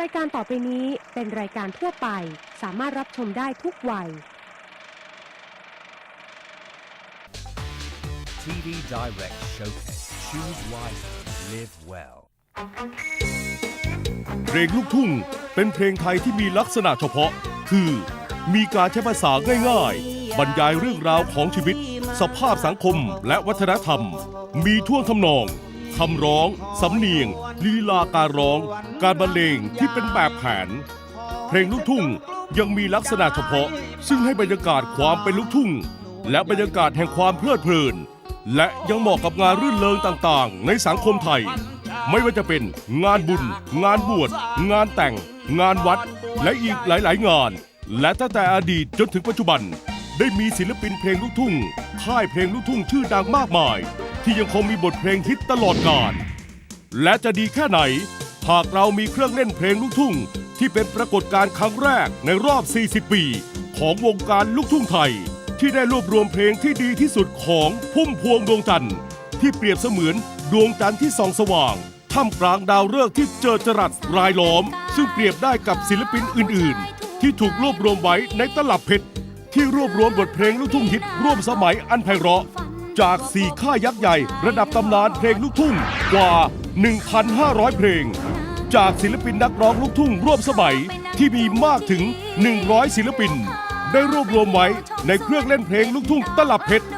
รายการต่อไปนี้เป็นรายการทั่วไป สามารถรับชมได้ทุกวัย TV Direct Showcase. Choose wisely, live well. เพลงลูกทุ่งเป็นเพลงไทยที่มีลักษณะเฉพาะ คือ มีการใช้ภาษาง่ายๆ บรรยายเรื่องราวของชีวิต สภาพสังคมและวัฒนธรรม มีท่วงทำนอง คำร้อง สำเนียง ลีลาการร้อง การบรรเลงที่เป็นแบบแผน เพลงลูกทุ่งยังมีลักษณะเฉพาะ ซึ่งให้บรรยากาศความเป็นลูกทุ่ง และบรรยากาศแห่งความเพลิดเพลิน และยังเหมาะกับงานรื่นเริงต่างๆ ในสังคมไทย ไม่ว่าจะเป็นงานบุญ งานบวช งานแต่ง งานวัด และอีกหลายๆ งาน และตั้งแต่อดีตจนถึงปัจจุบัน ได้มีศิลปินเพลงลูกทุ่งค่ายเพลงลูกทุ่งชื่อดังมากมาย ที่ยังคงมีบทเพลงฮิตตลอดกาลและจะดีแค่ไหน หากเรามีเครื่องเล่นเพลงลูกทุ่ง ที่เป็นปรากฏการณ์ครั้งแรกในรอบ 40 ปี ของวงการลูกทุ่งไทย ที่ได้รวบรวมเพลงที่ดีที่สุดของพุ่มพวงดวงจันทร์ที่เปรียบเสมือนดวงจันทร์ที่ส่องสว่างท่ามกลางดาวฤกษ์ที่เจิดจรัสรายล้อม ซึ่งเปรียบได้กับศิลปินอื่น ๆ ที่ถูกรวบรวมไว้ในตลับเพชรที่รวบรวมบทเพลงลูกทุ่งฮิตร่วมสมัยอันไพเราะ จากสี่ค่ายยักษ์ใหญ่ ระดับตำนานเพลงลูกทุ่งกว่า 1,500 เพลง จากศิลปินนักร้องลูกทุ่งร่วมสมัยที่มีมากถึง 100 ศิลปิน ได้รวบรวมไว้ในเครื่องเล่นเพลงลูกทุ่งตลับเพชร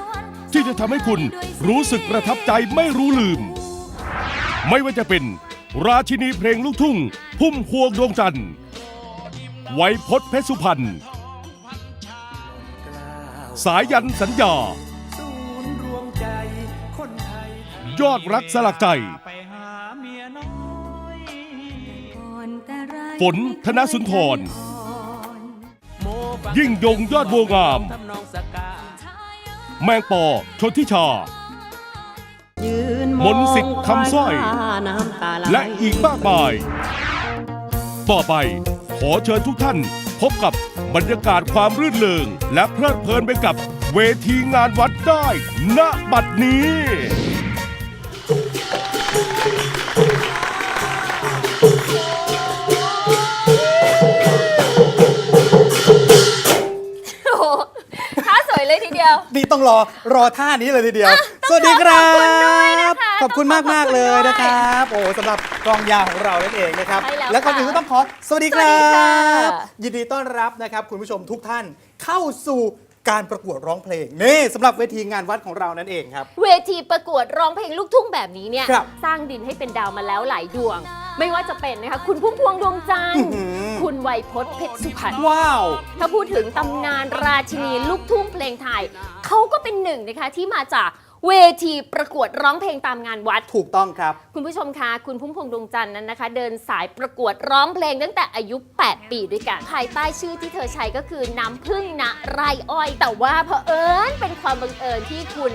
ที่จะทำให้คุณรู้สึกประทับใจไม่รู้ลืม ไม่ว่าจะเป็น ราชินีเพลงลูกทุ่ง พุ่มพวงดวงจันทร์ไวยพจน์เพชรสุพรรณสายยันสัญญา ยอดรักสลักใจ ฝนธนสุนทร ยิ่งยงยอดบัวงาม แมงปอชนทิชามนต์สิทธิ์คำสร้อย และอีกมากมาย ต่อไปขอเชิญทุกท่าน พบกับบรรยากาศความรื่นเริง และเพลิดเพลินไปกับเวทีงานวัดได้ ณ บัดนี้ ยเลยทีเดียวนี่ต้องรอรอท่านี้เลยทีเดียว สวัสดีครับ ขอบคุณด้วยนะคะขอบคุณมากมากๆเลยนะครับ โอ้สำหรับกลองยาวของเรานั่นเองนะครับใช่แล้วและก่อนค่ะอื่นก็ต้องขอสวัสดีคสวัรัสดีค่ะบยินดีต้อนรับนะครับ คุณผู้ชมทุกท่านเข้าสู่การประกวดร้องเพลงนี่สำหรับเวทีงานวัดของเรานั่นเองครับ เวทีประกวดร้องเพลงลูกทุ่งแบบนี้เนี่ยครับสร้างดินให้เป็นดาวมาแล้วหลายดวง ไม่ว่าจะเป็นนะคะคุณพุ่มพวงดวงจันทร์อื้อหือ คุณไวยพจน์เพชรสุพรรณว้าว ถ้าพูดถึงตำนานราชินีลูกทุ่งเพลงไทยเขาก็เป็นหนึ่งนะคะที่มาจาก เวทีประกวดร้องเพลงตามงานวัด ถูกต้องครับ คุณผู้ชมคะคุณพุ่มพวงดวงจันทร์นั้นนะคะ เดินสายประกวดร้องเพลงตั้งแต่อายุ 8 ปีด้วยกัน ภายใต้ชื่อที่เธอใช้ก็คือน้ำพึ่งณไรอ้อย แต่ว่าเผอิญเป็นความบังเอิญที่คุณ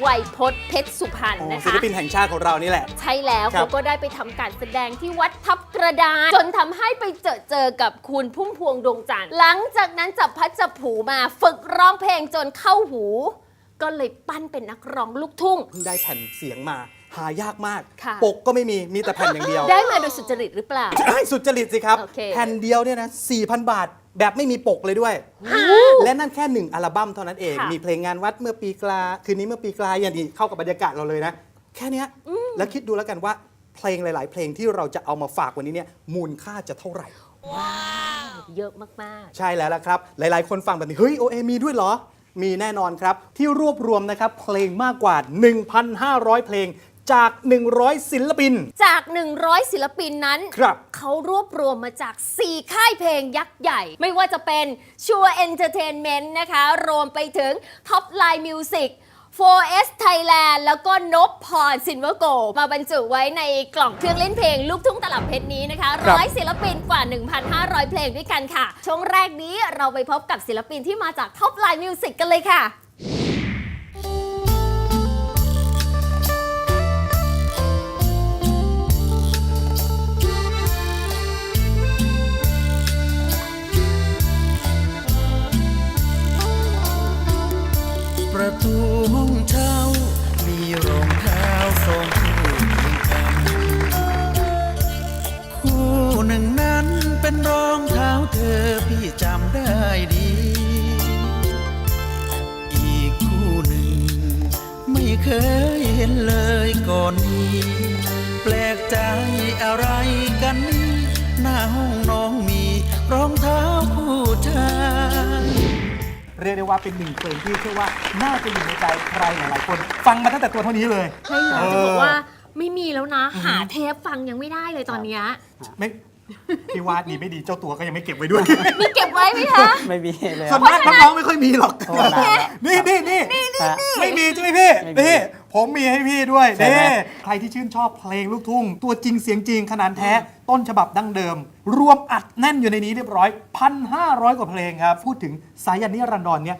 ไวยพจน์เพชรสุพรรณโอ้นะศิลคะ ปินแห่งชาติของเรานี่แหละ ใช่แล้วครับ เขาก็ได้ไปทำการแสดงที่วัดทับกระดาน จนทำให้ไปเจอเจอกับคุณพุ่มพวงดวงจันทร์หลังจากนั้นจับพัดจับผูมาฝึกร้องเพลงจนเข้าหู ก็เลยปั้นเป็นนักร้องลูกทุ่ง เพิ่งได้แผ่นเสียงมาหายากมาก ค่ะ ปกก็ไม่มีมีแต่แผ่นอย่างเดียว ได้มาโดยสุจริตหรือเปล่า ใช่สุจริตสิครับ โอเค แผ่นเดียวเนี่ยนะ 4,000 บาท แบบไม่มีปกเลยด้วย และนั่นแค่หนึ่งอัลบั้มเท่านั้นเอง ค่ะมีเพลงงานวัดเมื่อปีกลา คืนนี้เมื่อปีกลายอย่างนี้เข้ากับบรรยากาศเราเลยนะ แค่เนี้ยแล้วคิดดูแล้วกันว่าเพลงหลาย ๆ เพลงที่เราจะเอามาฝากวันนี้เนี่ยมูลค่าจะเท่าไหร่ เยอะมาก ใช่แล้วละครับ หลาย ๆ คนฟังแบบนี้ เฮ้ยโอเอมีด้วยเหรอ มีแน่นอนครับ ที่รวบรวมนะครับเพลงมากกว่า 1,500 เพลงจาก 100 ศิลปินๆจาก 100 ศิลปินนั้น ครับ เขารวบรวมมาจาก 4 ค่ายเพลงยักษ์ใหญ่ ไม่ว่าจะเป็นชัว Entertainment นะคะ รวมไปถึง Top Line Music 4S Thailand แล้วก็นบพรซินเวอร์โกมาบรรจุไว้ในกล่องเครื่องเล่นเพลงลูกทุ่งตลับเพชรนี้นะคะครับร้อยศิลปินกว่า 1,500 เพลงด้วยกันค่ะ ช่วงแรกนี้เราไปพบกับศิลปินที่มาจาก Top Line Music กันเลยค่ะประ่หนึ่งนั้นเป็นรองเท้าเธอพี่จำได้ดี อีกคู่หนึ่ง ไม่เคยเห็นเลยก่อนนี้ แปลกใจอะไรกันนี่หน้าห้องน้องมีรองเท้าผู้ชายเรียกได้ว่าเป็นหนึ่งเพลงที่เชื่อว่าน่าจะอยู่ในใจใครหลายๆคน ฟังมาตั้งแต่ตัวเท่านี้เลยใช่ค่ะจะบอกว่าไม่มีแล้วนะ หาเทปฟังยังไม่ได้เลยตอนเนี้ย ไม่ พี่วาดดีไม่ดีเจ้าตัวก็ยังไม่เก็บไว้ด้วย มีเก็บไว้ไหมคะ ไม่มีเลยส่วนมากน้องๆไม่ค่อยมีหรอก โอ้นานละนี่นี่นี่ฮะ ไม่มีใช่ไหมพี่ไม่มีนี่ผมมีให้พี่ด้วยใช่ไหม นี่ใครที่ชื่นชอบเพลงลูกทุ่ง ตัวจริงเสียงจริงขนาดแท้ ต้นฉบับดั้งเดิม รวมอัดแน่นอยู่ในนี้เรียบร้อยพันห้าร้อยกว่าเพลงครับ พูดถึงสายันนิรันดรเนี่ย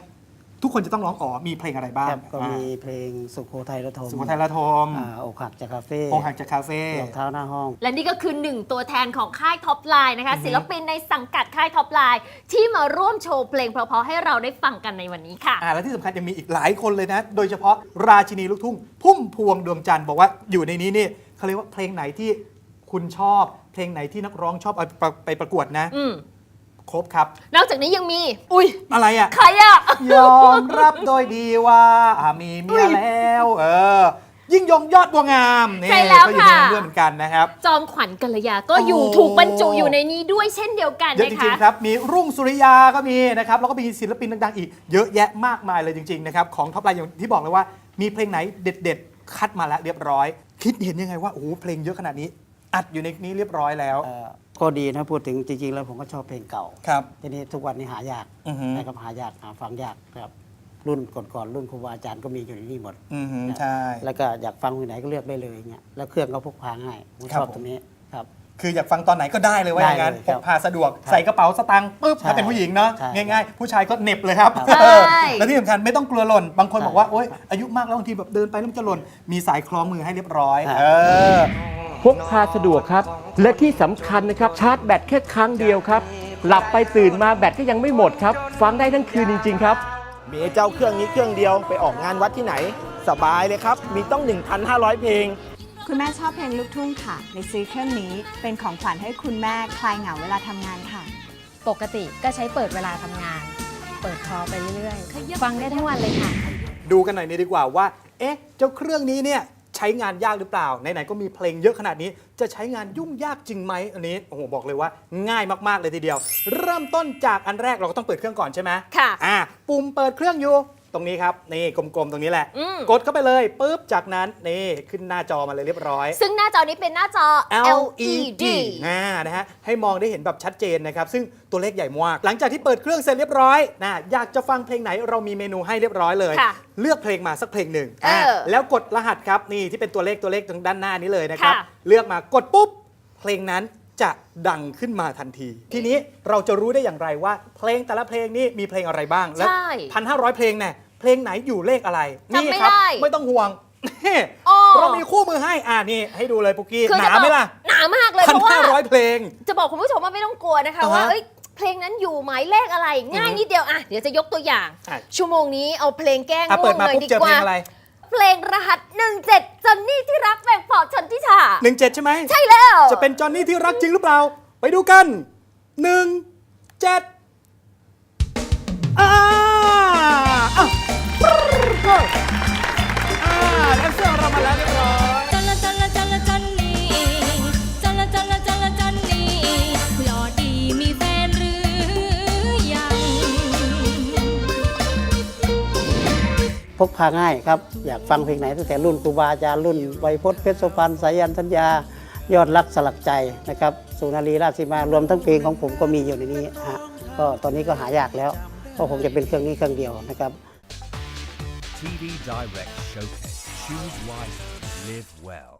ทุกคนจะต้องร้องอ๋อมีเพลงอะไรบ้างครับก็มีเพลงสุโขทัยระทมสุโขทัยละทมอ่าอกหักจากคาเฟ่องค์หักจากคาเฟ่รองเท้าหน้าห้อง และนี่ก็คือหนึ่งตัวแทนของค่ายท็อปไลน์นะคะศิลปินในสังกัดค่ายท็อปไลน์ที่มาร่วมโชว์เพลงเพราะๆให้เราได้ฟังกันในวันนี้ค่ะอ่าและที่สำคัญยังมีอีกหลายคนเลยนะ โดยเฉพาะราชินีลูกทุ่งพุ่มพวงดวงจันทร์บอกว่าอยู่ในนี้นี่เขาเรียกว่าเพลงไหนที่คุณชอบ เพลงไหนที่นักร้องชอบเอาไปไปประกวดนะ อืม ครบครับ นอกจากนี้ยังมี อุ้ยอะไรอะ ใครอะยอมรับโดยดีว่าอ่ามีเมียแล้ว เออ ยิ่งยงยอดบัวงามนี่ใช่แล้วก็อยู่ในค่ะนั้นด้วยเหมือนกันนะครับ จอมขวัญกัลยาก็อยู่โอ้ ถูกบรรจุอยู่ในนี้ด้วยเช่นเดียวกันเยอะนะจริงคะ ๆครับ มีรุ่งสุริยาก็มีนะครับ แล้วก็มีศิลปินดังๆ อีกเยอะแยะมากมายเลยจริงๆนะครับ ของท็อปไลน์อย่างที่บอกเลยว่า มีเพลงไหนเด็ด ๆ คัดมาแล้วเรียบร้อย คิดเห็นยังไงว่า โอ้โหเพลงเยอะขนาดนี้ อัดอยู่ในนี้เรียบร้อยแล้วเอ่อก็ดีนะพูดถึงจริงๆ แล้วผมก็ชอบเพลงเก่า ครับ ทีนี้ทุกวันนี้หายากอือฮึ นะครับหายากหาฟังยากครับรุ่นก่อนๆรุ่นครูบาอาจารย์ก็มีอยู่ในนี่หมด อือหือใช่ แล้วก็อยากฟังที่ไหนก็เลือกได้เลยเงี้ยแล้วเครื่องก็พกพาง่ายผมครับชอบผม ตรงนี้ครับ คืออยากฟังตอนไหนก็ได้เลยว่าอย่างนั้นได้เลยพครักบพาสะดวกครับใส่กระเป๋าสตางค์ปุ๊บใช่ถ้าเป็นผู้หญิงเนาะใช่ง่ายๆ ผู้ชายก็เหน็บเลยครับครับเออใช่และที่สำคัญไม่ต้องกลัวหล่น บางคนใช่บอกว่าโอ๊ยอายุมากแล้วบางทีแบบเดินไปแล้วมันจะหล่นมีสายคล้องมือให้เรียบร้อยครับเออ พกพาสะดวกครับ และที่สำคัญนะครับชาร์จแบตแค่ครั้งเดียวครับ หลับไปตื่นมาแบตก็ยังไม่หมดครับ ฟังได้ทั้งคืนจริง ๆ ครับ มีไอ้เจ้าเครื่องนี้เครื่องเดียวไปออกงานวัดที่ไหน สบายเลยครับ มีต้อง 1,500 เพลง คุณแม่ชอบเพลงลูกทุ่งค่ะเลยซื้อเครื่องนี้เป็นของขวัญให้คุณแม่คลายเหงาเวลาทำงานค่ะ ปกติก็ใช้เปิดเวลาทำงาน เปิดคอไปเรื่อยๆ ฟังได้ทั้งวันเลยค่ะ ดูกันหน่อยนี่ดีกว่าว่า เอ๊ะ เจ้าเครื่องนี้เนี่ยใช้งานยากหรือเปล่า ไหนๆ ก็มีเพลงเยอะขนาดนี้ จะใช้งานยุ่งยากจริงไหมอันนี้ โอ้โห บอกเลยว่าง่ายมากๆ เลยทีเดียว เริ่มต้นจากอันแรกเราก็ต้องเปิดเครื่องก่อนใช่ไหมค่ะ อ่า ปุ่มเปิดเครื่องอยู่ ตรงนี้ครับนี่กลมๆตรงนี้แหละ อืม กดเข้าไปเลยปุ๊บจากนั้นนี่ขึ้นหน้าจอมาเลยเรียบร้อย ซึ่งหน้าจอนี้เป็นหน้าจอ LED อ่านะฮะให้มองได้เห็นแบบชัดเจนนะครับ ซึ่งตัวเลขใหญ่มาก หลังจากที่เปิดเครื่องเสร็จเรียบร้อยนะอยากจะฟังเพลงไหนเรามีเมนูให้เรียบร้อยเลย ค่ะเลือกเพลงมาสักเพลงหนึ่งเอออะแล้วกดรหัสครับนี่ที่เป็นตัวเลขตัวเลขตรงด้านหน้านี้เลยนะครับ ค่ะ เลือกมากดปุ๊บ เพลงนั้น จะดังขึ้นมาทันที ทีนี้เราจะรู้ได้อย่างไรว่า เพลงแต่ละเพลงนี่มีเพลงอะไรบ้าง และใช่พันห้าร้อยเพลงเนี่ยเพลงไหนอยู่เลขอะไร จำไม่นี่ครัได้ ไม่ต้องห่วงอ๋อเรามีคู่มือให้อ่านี่ให้ดูเลยปุกกี้คือหจะนาบไหมอกล่ะหนามากเลยพัเพนราะว่า ห้าร้อยเพลง จะบอกคุณผู้ชมว่าไม่ต้องกลัวนะคะอ่าฮะว่าเอ้ยเพลงนั้นอยู่หมายเลขอะไร ง่ายนิดเดียวอะเดี๋ยวจะยกตัวอย่าง อะชั่วโมงนี้เอาเพลงแกล้งอะง่เปิวดงมาเลยปุ๊บดีเจอกเพลว่างอะไร เพลงรหัส 17จอนนี่ที่รักแบ่งปอดฉันที่ถ่าหนึ่งเจ็ดใช่ไหมใช่แล้ว จะเป็นจอห์นนี่ที่รักจริงหรือเปล่า ไปดูกันหนึ่งเจ็ดอ่า กพาง่ายครับ อยากฟังเพลงไหนตั้งแต่รุ่นครูบาอาจารย์รุ่นไวยพจน์เพชรสุพรรณสายันสัญญายอดรักสลักใจนะครับสุนารีราชสีมารวมทั้งเพลงของผมก็มีอยู่ในนี้ฮะก็ตอนนี้ก็หายากแล้วก็คงจะเป็นเครื่องนี้เครื่องเดียวนะครับ TV Direct Showcase. Choose wisely. Live well.